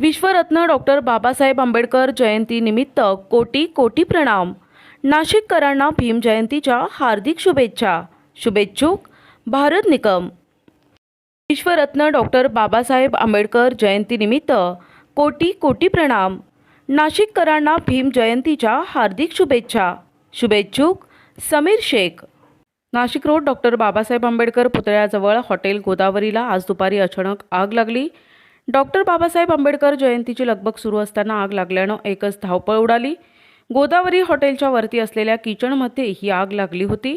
विश्वरत्न doctor Babasaheb Ambedkar जयंतीनिमित्त कोटी कोटी प्रणाम. नाशिककरांना भीम जयंतीच्या हार्दिक शुभेच्छा. शुभेच्छुक भारत निकम. विश्वरत्न डॉक्टर बाबासाहेब आंबेडकर जयंतीनिमित्त कोटी कोटी प्रणाम. नाशिककरांना भीम जयंतीच्या हार्दिक शुभेच्छा. शुभेच्छुक समीर शेख. नाशिक रोड डॉक्टर बाबासाहेब आंबेडकर पुतळ्याजवळ हॉटेल गोदावरीला आज दुपारी अचानक आग लागली. डॉक्टर बाबासाहेब आंबेडकर जयंतीची लगबग सुरू असताना आग लागल्यानं एकच धावपळ उडाली. गोदावरी हॉटेलच्या वरती असलेल्या किचनमध्ये ही आग लागली होती.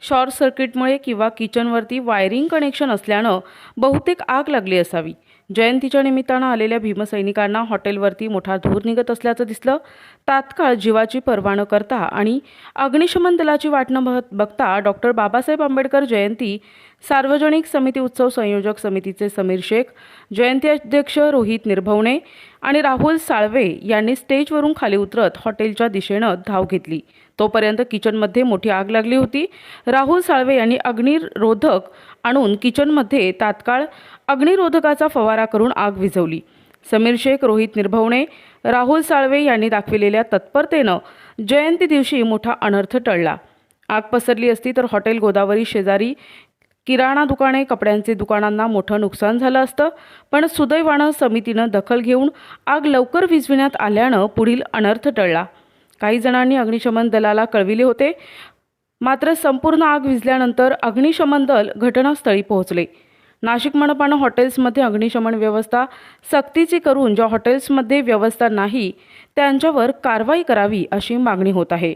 शॉर्ट सर्किटमुळे किंवा किचनवरती वायरिंग कनेक्शन असल्यानं बहुतेक आग लागली असावी. जयंतीच्या निमित्तानं आलेल्या भीमसैनिकांना हॉटेलवरती मोठा धूर निघत असल्याचं दिसलं. तात्काळ जीवाची पर्वा न करता आणि अग्निशमन दलाची वाट न बघता डॉक्टर बाबासाहेब आंबेडकर जयंती सार्वजनिक समिती उत्सव संयोजक समितीचे समीर शेख जयंती अध्यक्ष रोहित निर्भवणे आणि राहुल साळवे यांनी स्टेजवरून खाली उतरत हॉटेलच्या दिशेनं धाव घेतली. तोपर्यंत किचनमध्ये मोठी आग लागली होती. राहुल साळवे यांनी अग्निरोधक आणून किचनमध्ये तात्काळ अग्निरोधकाचा फवारा करून आग विझवली. समीर शेख रोहित निर्भवणे राहुल साळवे यांनी दाखविलेल्या तत्परतेनं जयंती दिवशी मोठा अनर्थ टळला. आग पसरली असती तर हॉटेल गोदावरी शेजारी किराणा दुकाने कपड्यांचे दुकानांना मोठं नुकसान झालं असतं. पण सुदैवानं समितीनं दखल घेऊन आग लवकर विझविण्यात आल्यानं पुढील अनर्थ टळला. काही जणांनी अग्निशमन दलाला कळविले होते. मात्र संपूर्ण आग विझल्यानंतर अग्निशमन दल घटनास्थळी पोहोचले. नाशिक मनपानं हॉटेल्समध्ये अग्निशमन व्यवस्था सक्तीची करून ज्या हॉटेल्समध्ये व्यवस्था नाही त्यांच्यावर कारवाई करावी अशी मागणी होत आहे.